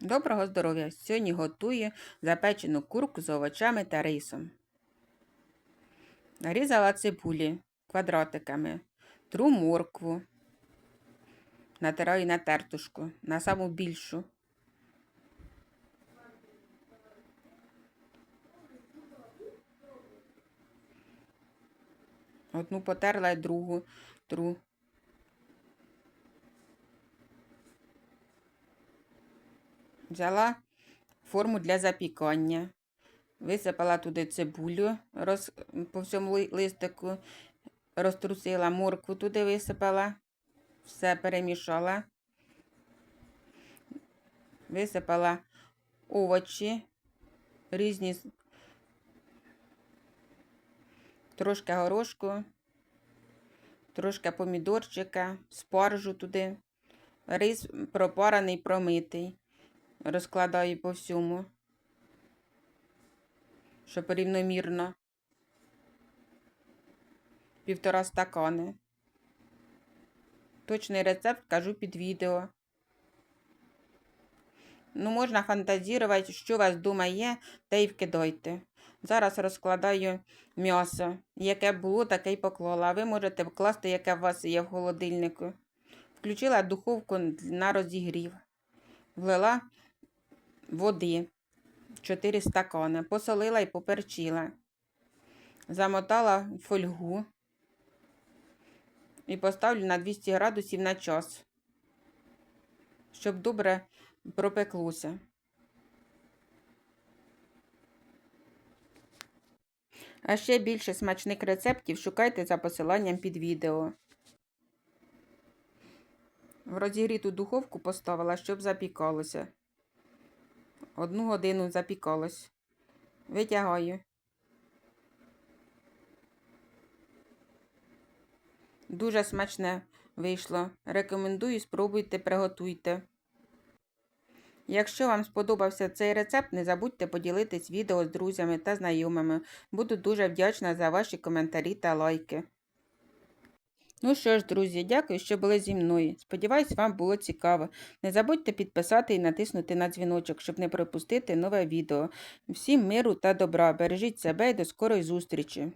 Доброго здоров'я! Сьогодні готую запечену курку з овочами та рисом. Нарізала цибулі квадратиками, тру моркву, натираю на тертушку, на саму більшу. Одну потерла і другу тру. Взяла форму для запікання. Висипала туди цибулю роз, по всьому листику, розтрусила моркву туди висипала, все перемішала. Висипала овочі різні, трошки горошку, трошки помідорчика, спаржу туди, рис пропараний, промитий розкладаю по всьому, щоб рівномірно. Півтора стакани. Точний рецепт кажу під відео. Ну, можна фантазірувати, що у вас вдома є, те й вкидайте. Зараз розкладаю м'ясо. Яке було, таке й поклала. Ви можете вкласти, яке у вас є в холодильнику. Включила духовку на розігрів. Влила води 4 стакани, посолила і поперчила. Замотала фольгу і поставлю на 200 градусів на час, щоб добре пропеклося. А ще більше смачних рецептів шукайте за посиланням під відео. В розігріту духовку поставила, щоб запікалося. Одну годину запікалось. Витягаю. Дуже смачне вийшло. Рекомендую, спробуйте, приготуйте. Якщо вам сподобався цей рецепт, не забудьте поділитись відео з друзями та знайомими. Буду дуже вдячна за ваші коментарі та лайки. Ну що ж, друзі, дякую, що були зі мною. Сподіваюсь, вам було цікаво. Не забудьте підписати і натиснути на дзвіночок, щоб не пропустити нове відео. Всім миру та добра. Бережіть себе і до скорої зустрічі!